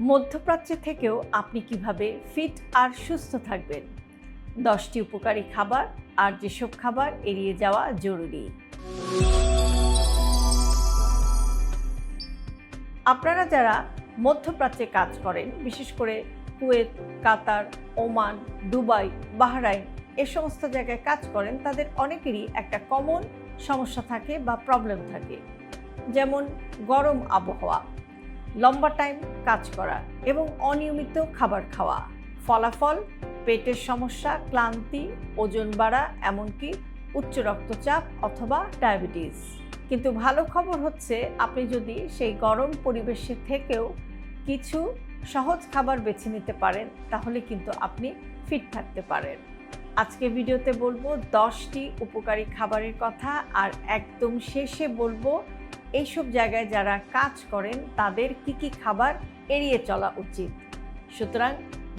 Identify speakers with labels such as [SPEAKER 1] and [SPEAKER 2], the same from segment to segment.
[SPEAKER 1] মধ্যপ্রাচ্যে থেকেও আপনি কীভাবে ফিট আর সুস্থ থাকবেন? দশটি উপকারী খাবার আর যেসব খাবার এড়িয়ে যাওয়া জরুরি। আপনারা যারা মধ্যপ্রাচ্যে কাজ করেন, বিশেষ করে Kuwait, Qatar, Oman, Dubai, Bahrain, এ সমস্ত জায়গায় কাজ করেন, তাদের অনেকেরই একটা কমন সমস্যা থাকে বা প্রবলেম থাকে। যেমন গরম আবহাওয়া। লম্বা টাইম কাজ করা এবং অনিয়মিত খাবার খাওয়া। ফলাফল, পেটের সমস্যা, ক্লান্তি, ওজন বাড়া, এমনকি উচ্চ রক্তচাপ অথবা ডায়াবেটিস। কিন্তু ভালো খবর হচ্ছে, আপনি যদি সেই গরম পরিবেশে থেকেও কিছু সহজ খাবার বেছে নিতে পারেন, তাহলে কিন্তু আপনি ফিট থাকতে পারেন। আজকে ভিডিওতে বলব, দশটি উপকারী খাবারের কথা, আর একদম শেষে বলব এইসব জায়গায় যারা কাজ করেন, তাদের কি কি খাবার এড়িয়ে চলা উচিত? সুতরাং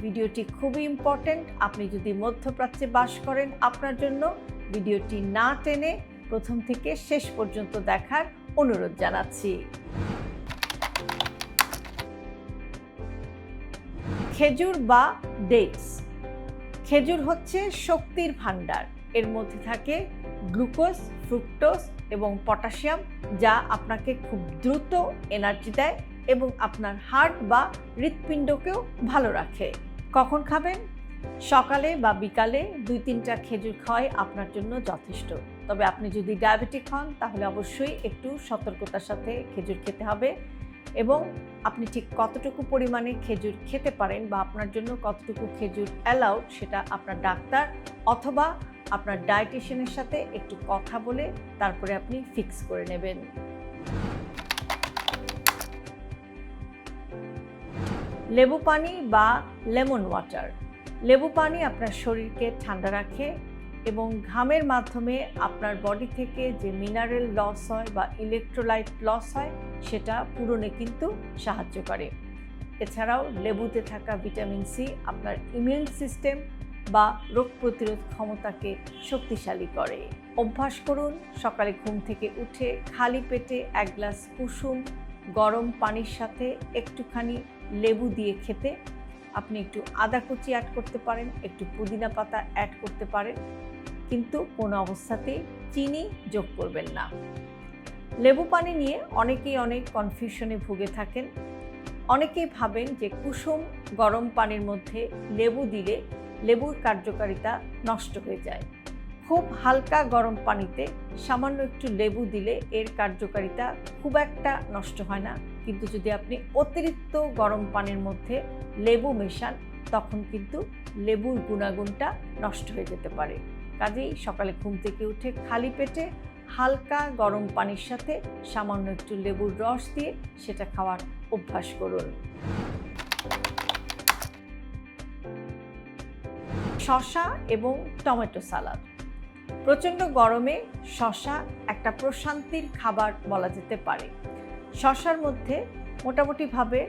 [SPEAKER 1] ভিডিওটি খুবই ইম্পর্ট্যান্ট আপনি যদি মধ্যপ্রাচ্যে বাস করেন, আপনার জন্য ভিডিওটি না টেনে প্রথম থেকে শেষ পর্যন্ত দেখার অনুরোধ জানাচ্ছি। খেজুর বা ডেটস খেজুর হচ্ছে শক্তির ভাণ্ডার। এর মধ্যে থাকে গ্লুকোজ ফ্রুক্টোজ এবং পটাশিয়াম, যা আপনাকে খুব দ্রুত এনার্জি দেয় এবং আপনার হার্ট বা হৃৎপিণ্ডকেও ভালো রাখে। কখন খাবেন? সকালে বা বিকালে দুই তিনটা খেজুর খাওয়াই আপনার জন্য যথেষ্ট। তবে আপনি যদি ডায়াবেটিক হন, তাহলে অবশ্যই একটু সতর্কতার সাথে খেজুর খেতে হবে এবং আপনি ঠিক কতটুকু পরিমাণে খেজুর খেতে পারেন বা আপনার জন্য কতটুকু খেজুর অ্যালাউড সেটা আপনার ডাক্তার অথবা আপনার ডায়েটিশিয়ানের সাথে একটু কথা বলে তারপরে আপনি ফিক্স করে নেবেন। লেবু পানি বা লেমন ওয়াটার। লেবু পানি আপনার শরীরকে ঠান্ডা রাখে এবং ঘামের মাধ্যমে আপনার বডি থেকে যে মিনারেল লস হয় বা ইলেকট্রোলাইট লস হয়, সেটা পূরণে কিন্তু সাহায্য করে। এছাড়াও লেবুতে থাকা ভিটামিন সি আপনার ইমিউন সিস্টেম বা রোগ প্রতিরোধ ক্ষমতাকে শক্তিশালী করে। অভ্যাস করুন, সকালে ঘুম থেকে উঠে খালি পেটে এক গ্লাস কুসুম, গরম পানির সাথে একটুখানি লেবু দিয়ে খেতে। আপনি একটু আদা কুচি অ্যাড করতে পারেন, একটু পুদিনা পাতা অ্যাড করতে পারেন। কিন্তু কোনো অবস্থাতেই চিনি যোগ করবেন না। লেবু পানি নিয়ে অনেকেই অনেক কনফিউশনে ভুগে থাকেন। অনেকেই ভাবেন যে কুসুম গরম পানির মধ্যে লেবু দিলে লেবুর কার্যকারিতা নষ্ট হয়ে যায়। খুব হালকা গরম পানিতে সামান্য একটু লেবু দিলে এর কার্যকারিতা খুব একটা নষ্ট হয় না। কিন্তু যদি আপনি অতিরিক্ত গরম পানির মধ্যে লেবু মেশান, তখন কিন্তু লেবুর গুণাগুণটা নষ্ট হয়ে যেতে পারে। কাজেই সকালে ঘুম থেকে উঠে খালি পেটে হালকা গরম পানির সাথে সামান্য একটু লেবুর রস দিয়ে সেটা খাওয়ার অভ্যাস করুন। শশা এবং টমেটো সালাদ। প্রচণ্ড গরমে শশা একটা প্রশান্তির খাবার বলা যেতে পারে। শশার মধ্যে মোটামুটিভাবে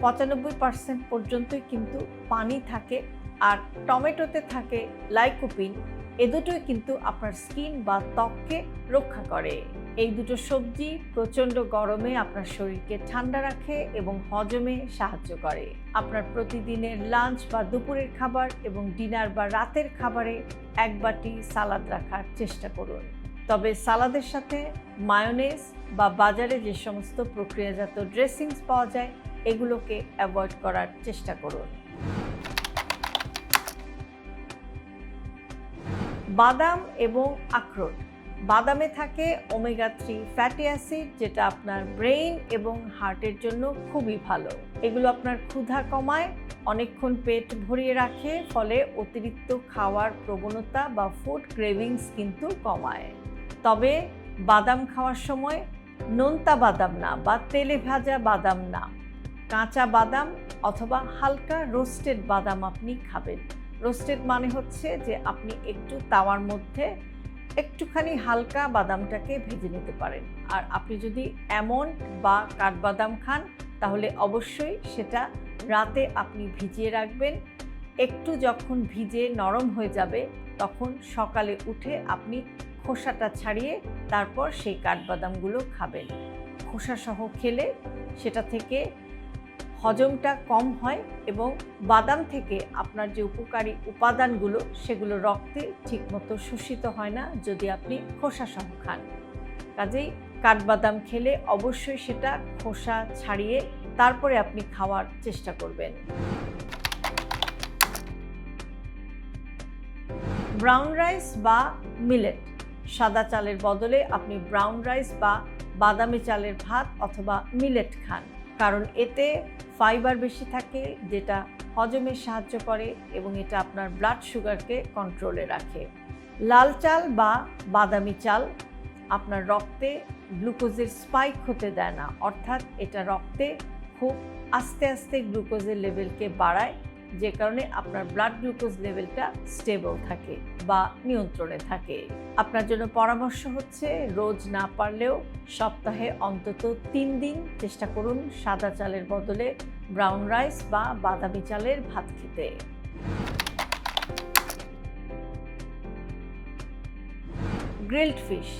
[SPEAKER 1] পঁচানব্বই পার্সেন্ট পর্যন্তই কিন্তু পানি থাকে আর টমেটোতে থাকে লাইকোপিন এ দুটোই কিন্তু আপনার স্কিন বা ত্বককে রক্ষা করে। এই দুটো সবজি প্রচণ্ড গরমে আপনার শরীরকে ঠান্ডা রাখে এবং হজমে সাহায্য করে। আপনার প্রতিদিনের লাঞ্চ বা দুপুরের খাবার এবং ডিনার বা রাতের খাবারে এক বাটি সালাদ রাখার চেষ্টা করুন। তবে সালাদের সাথে মায়োনেজ বা বাজারে যে সমস্ত প্রক্রিয়াজাত ড্রেসিংস পাওয়া যায়, এগুলোকে অ্যাভয়েড করার চেষ্টা করুন। বাদাম এবং আখরোট। বাদামে থাকে ওমেগা থ্রি ফ্যাটি অ্যাসিড যেটা আপনার ব্রেইন এবং হার্টের জন্য খুবই ভালো। এগুলো আপনার ক্ষুধা কমায়, অনেকক্ষণ পেট ভরিয়ে রাখে, ফলে অতিরিক্ত খাওয়ার প্রবণতা বা ফুড ক্রেভিংস কিন্তু কমায়। তবে বাদাম খাওয়ার সময় নোনতা বাদাম না বা তেলে ভাজা বাদাম না। কাঁচা বাদাম অথবা হালকা রোস্টেড বাদাম আপনি খাবেন। রোস্টেড মানে হচ্ছে যে আপনি একটু তাওয়ার মধ্যে একটুখানি হালকা বাদামটাকে ভেজে নিতে পারেন। আর আপনি যদি এমন বা কাঠবাদাম খান, তাহলে অবশ্যই সেটা রাতে আপনি ভিজিয়ে রাখবেন। একটু যখন ভিজে নরম হয়ে যাবে, তখন সকালে উঠে আপনি খোসাটা ছাড়িয়ে তারপর সেই কাঠবাদামগুলো খাবেন। খোসা সহ খেলে সেটা থেকে হজমটা কম হয় এবং বাদাম থেকে আপনার যে উপকারী উপাদানগুলো, সেগুলো রক্তে ঠিকমতো শোষিত হয় না যদি আপনি খোসা সহ খান। কাজেই কাঠবাদাম খেলে অবশ্যই সেটা খোসা ছাড়িয়ে তারপরে আপনি খাওয়ার চেষ্টা করবেন। ব্রাউন রাইস বা মিলেট। সাদা চালের বদলে আপনি ব্রাউন রাইস বা বাদামি চালের ভাত অথবা মিলেট খান। কারণ এতে ফাইবার বেশি থাকে, যেটা হজমে সাহায্য করে এবং এটা আপনার ব্লাড সুগারকে কন্ট্রোলে রাখে। লাল চাল বা বাদামি চাল আপনার রক্তে গ্লুকোজের স্পাইক হতে দেয় না, অর্থাৎ এটা রক্তে খুব আস্তে আস্তে গ্লুকোজের লেভেলকে বাড়ায় যে কারণে আপনার ব্লাড গ্লুকোজ লেভেলটা স্টেবল থাকে বা নিয়ন্ত্রণে থাকে। আপনার জন্য পরামর্শ হচ্ছে, রোজ না পারলেও সপ্তাহে অন্তত তিন দিন চেষ্টা করুন সাদা চালের বদলে ব্রাউন রাইস বা বাদামি চালের ভাত খেতে। গ্রিলড ফিশ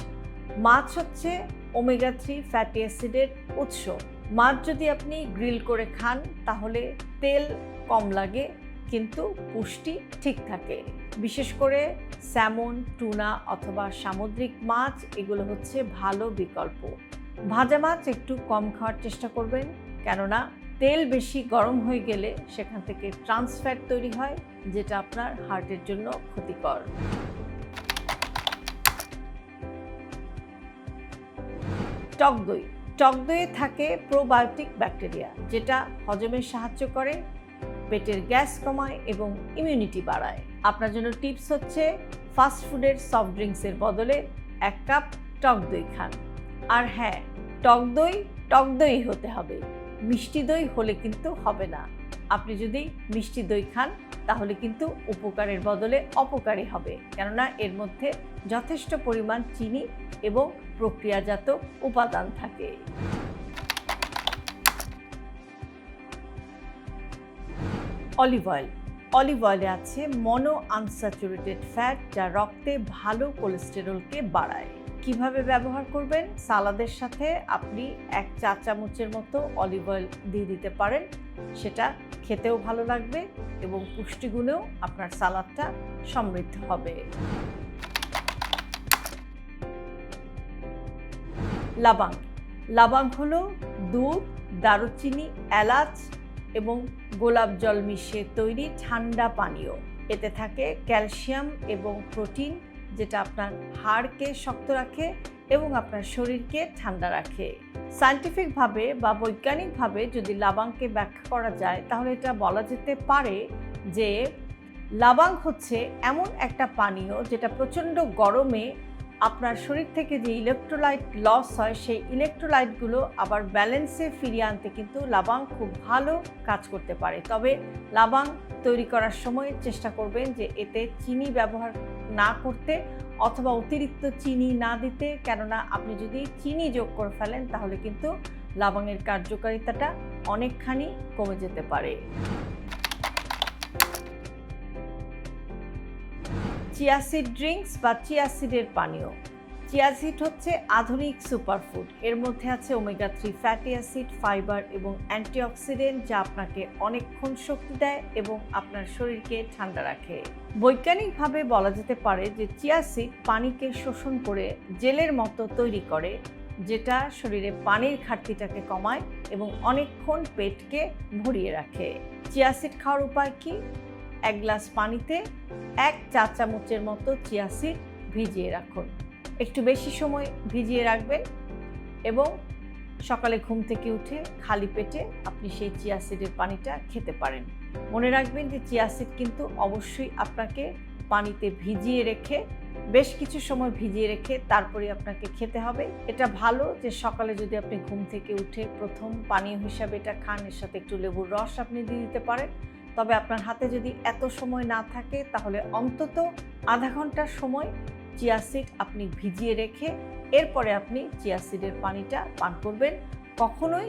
[SPEAKER 1] মাছ হচ্ছে ওমেগা থ্রি ফ্যাটি অ্যাসিডের উৎস। মাছ যদি আপনি গ্রিল করে খান, তাহলে তেল কম লাগে, কিন্তু পুষ্টি ঠিক থাকে। বিশেষ করে স্যামন, টুনা অথবা সামুদ্রিক মাছ, এগুলো হচ্ছে ভালো বিকল্প। ভাজা মাছ একটু কম খাওয়ার চেষ্টা করবেন, কেননা তেল বেশি গরম হয়ে গেলে সেখান থেকে ট্রান্সফ্যাট তৈরি হয়, যেটা আপনার হার্টের জন্য ক্ষতিকর। টক দই। টক দইয়ে থাকে প্রোবায়োটিক ব্যাকটেরিয়া, যেটা হজমে সাহায্য করে পেটের গ্যাস কমায় এবং ইমিউনিটি বাড়ায়। আপনার জন্য টিপস হচ্ছে ফাস্ট ফুডের সফট ড্রিঙ্কসের বদলে এক কাপ টক দই খান। আর হ্যাঁ টক দই টক দই হতে হবে। মিষ্টি দই হলে কিন্তু হবে না। আপনি যদি মিষ্টি দই খান, তাহলে কিন্তু উপকারের বদলে অপকারী হবে। কেননা এর মধ্যে যথেষ্ট পরিমাণ চিনি এবং প্রক্রিয়াজাত উপাদান থাকে। অলিভ অয়েল অলিভ অয়েলে আছে মনো আনস্যাচুরেটেড ফ্যাট যা রক্তে ভালো কোলেস্টেরলকে বাড়ায়। কীভাবে ব্যবহার করবেন? সালাদের সাথে আপনি এক চা চামচের মতো অলিভ অয়েল দিয়ে দিতে পারেন। সেটা খেতেও ভালো লাগবে এবং পুষ্টিগুণেও আপনার সালাদটা সমৃদ্ধ হবে। লাবাং লাবাং হলো দুধ, দারুচিনি, এলাচ এবং গোলাপ জল মিশিয়ে তৈরি ঠান্ডা পানীয়। এতে থাকে ক্যালসিয়াম এবং প্রোটিন, যেটা আপনার হাড়কে শক্ত রাখে এবং আপনার শরীরকে ঠান্ডা রাখে। সায়েন্টিফিকভাবে বা বৈজ্ঞানিকভাবে যদি লাবাংকে ব্যাখ্যা করা যায়, তাহলে এটা বলা যেতে পারে যে, লাবাং হচ্ছে এমন একটা পানীয় যেটা প্রচণ্ড গরমে আপনার শরীর থেকে যে ইলেকট্রোলাইট লস হয়, সেই ইলেকট্রোলাইটগুলো আবার ব্যালেন্সে ফিরিয়ে আনতে কিন্তু লাবাং খুব ভালো কাজ করতে পারে। তবে লাবাং তৈরি করার সময় চেষ্টা করবেন যে এতে চিনি ব্যবহার না করতে অথবা অতিরিক্ত চিনি না দিতে। কেননা আপনি যদি চিনি যোগ করে ফেলেন, তাহলে কিন্তু লাবাংয়ের কার্যকারিতাটা অনেকখানি কমে যেতে পারে। চিয়াসিড ড্রিঙ্কস বা চিয়াসিডের পানীয়। চিয়াসিড হচ্ছে আধুনিক সুপারফুড। এর মধ্যে আছে omega three fatty acid, fibre এবং অ্যান্টিঅক্সিডেন্ট যা আপনাকে অনেকক্ষণ শক্তি দেয় এবং আপনার শরীরকে ঠান্ডা রাখে। বৈজ্ঞানিকভাবে বলা যেতে পারে যে চিয়াসিড পানিকে শোষণ করে জেলের মতো তৈরি করে, যেটা শরীরে পানির ঘাটতিটাকে কমায় এবং অনেকক্ষণ পেটকে ভরিয়ে রাখে। চিয়াসিড খাওয়ার উপায় কি? এক গ্লাস পানিতে এক চা চামচের মতো চিয়া সিড ভিজিয়ে রাখুন। একটু বেশি সময় ভিজিয়ে রাখবেন এবং সকালে ঘুম থেকে উঠে খালি পেটে আপনি সেই চিয়া সিডের পানিটা খেতে পারেন। মনে রাখবেন যে চিয়া সিড কিন্তু অবশ্যই আপনাকে পানিতে ভিজিয়ে রেখে, বেশ কিছু সময় ভিজিয়ে রেখে তারপরে আপনাকে খেতে হবে। এটা ভালো যে সকালে যদি আপনি ঘুম থেকে উঠে প্রথম পানীয় হিসাবে এটা খান, এর সাথে একটু লেবুর রস আপনি দিয়ে দিতে পারেন। তবে আপনার হাতে যদি এত সময় না থাকে, তাহলে অন্তত আধা ঘণ্টার সময় চিয়া সিড আপনি ভিজিয়ে রেখে এরপরে আপনি চিয়া সিডের পানিটা পান করবেন। কখনোই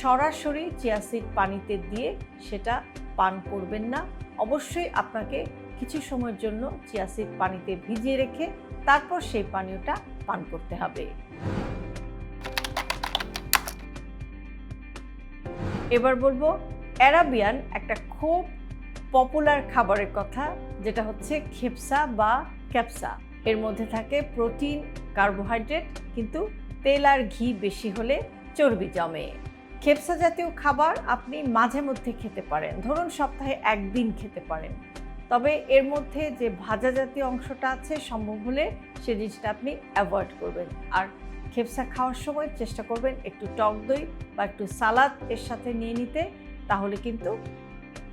[SPEAKER 1] সরাসরি চিয়া সিড পানিতে দিয়ে সেটা পান করবেন না। অবশ্যই আপনাকে কিছু সময়ের জন্য চিয়া সিড পানিতে ভিজিয়ে রেখে তারপর সেই পানীয়টা পান করতে হবে। এবার বলব অ্যারাবিয়ান একটা খুব পপুলার খাবারের কথা, যেটা হচ্ছে খেপসা বা ক্যাপসা। এর মধ্যে থাকে প্রোটিন, কার্বোহাইড্রেট, কিন্তু তেল আর ঘি বেশি হলে চর্বি জমে। খেপসা জাতীয় খাবার আপনি মাঝে মধ্যে খেতে পারেন, ধরুন সপ্তাহে একদিন খেতে পারেন। তবে এর মধ্যে যে ভাজা জাতীয় অংশটা আছে, সম্ভব হলে সে জিনিসটা আপনি অ্যাভয়েড করবেন। আর খেপসা খাওয়ার সময় চেষ্টা করবেন একটু টক দই বা একটু সালাদ এর সাথে নিয়ে নিতে। তাহলে কিন্তু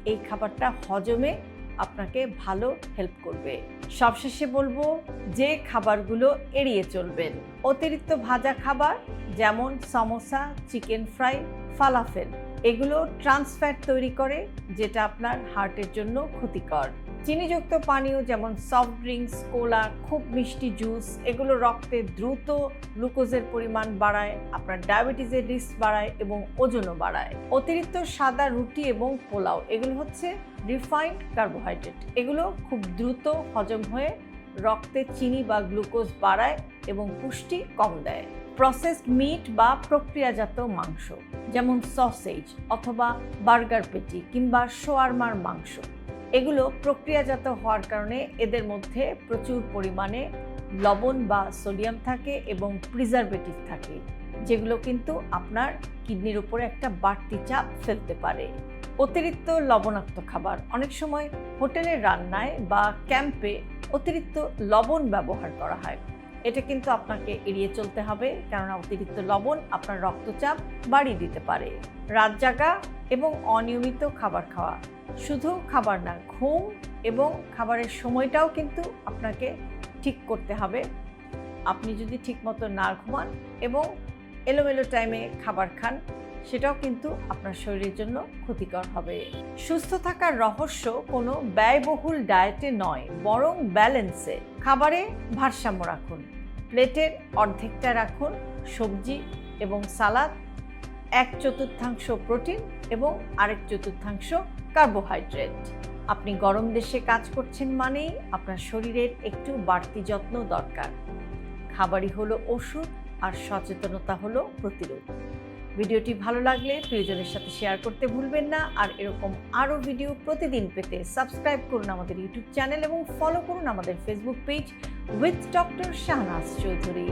[SPEAKER 1] এই খাবারটা হজমে আপনাকে ভালো হেল্প করবে। সবশেষে বলব, যে খাবারগুলো এড়িয়ে চলবেন। অতিরিক্ত ভাজা খাবার যেমন সমোসা চিকেন ফ্রাই ফালাফেল এগুলো ট্রান্সফ্যাট তৈরি করে, যেটা আপনার হার্টের জন্য ক্ষতিকর। চিনিযুক্ত পানীয় যেমন সফট ড্রিঙ্কস কোলা খুব মিষ্টি জুস এগুলো রক্তে দ্রুত গ্লুকোজের পরিমাণ বাড়ায়, আপনার ডায়াবেটিসের রিস্ক বাড়ায় এবং ওজনও বাড়ায়। অতিরিক্ত সাদা রুটি এবং পোলাও, এগুলো হচ্ছে রিফাইন্ড কার্বোহাইড্রেট এগুলো খুব দ্রুত হজম হয়ে রক্তে চিনি বা গ্লুকোজ বাড়ায় এবং পুষ্টি কম দেয়। প্রসেসড মিট বা প্রক্রিয়াজাত মাংস, যেমন সসেজ অথবা বার্গার পেটি কিংবা শোয়ারমার মাংস। এগুলো প্রক্রিয়াজাত হওয়ার কারণে এদের মধ্যে প্রচুর পরিমাণে লবণ বা সোডিয়াম থাকে এবং প্রিজারভেটিভ থাকে, যেগুলো কিন্তু আপনার কিডনির উপরে একটা বাড়তি চাপ ফেলতে পারে। অতিরিক্ত লবণাক্ত খাবার, অনেক সময় হোটেলের রান্নায় বা ক্যাম্পে অতিরিক্ত লবণ ব্যবহার করা হয়। এটা কিন্তু আপনাকে এড়িয়ে চলতে হবে, কেননা অতিরিক্ত লবণ আপনার রক্তচাপ বাড়িয়ে দিতে পারে। রাত জাগা এবং অনিয়মিত খাবার খাওয়া। শুধু খাবার না, ঘুম এবং খাবারের সময়টাও কিন্তু আপনাকে ঠিক করতে হবে। আপনি যদি ঠিকমতো না ঘুমান এবং এলোমেলো টাইমে খাবার খান, সেটাও কিন্তু আপনার শরীরের জন্য ক্ষতিকর হবে। সুস্থ থাকার রহস্য কোনো ব্যয়বহুল ডায়েটে নয়, বরং ব্যালেন্সে খাবারে ভারসাম্য রাখুন। প্লেটের অর্ধেকটা রাখুন সবজি এবং সালাদ এক চতুর্থাংশ প্রোটিন এবং আরেক চতুর্থাংশ কার্বোহাইড্রেট। আপনি গরম দেশে কাজ করছেন মানেই আপনার শরীরের একটু বাড়তি যত্ন দরকার। খাবারই হলো ওষুধ আর সচেতনতা হলো প্রতিরোধ। ভিডিওটি ভালো লাগলে প্রিয়জনের সাথে শেয়ার করতে ভুলবেন না আর এরকম আরও ভিডিও প্রতিদিন পেতে সাবস্ক্রাইব করুন আমাদের ইউটিউব চ্যানেল এবং ফলো করুন আমাদের Facebook page with doctor Shahnaz Chowdhury.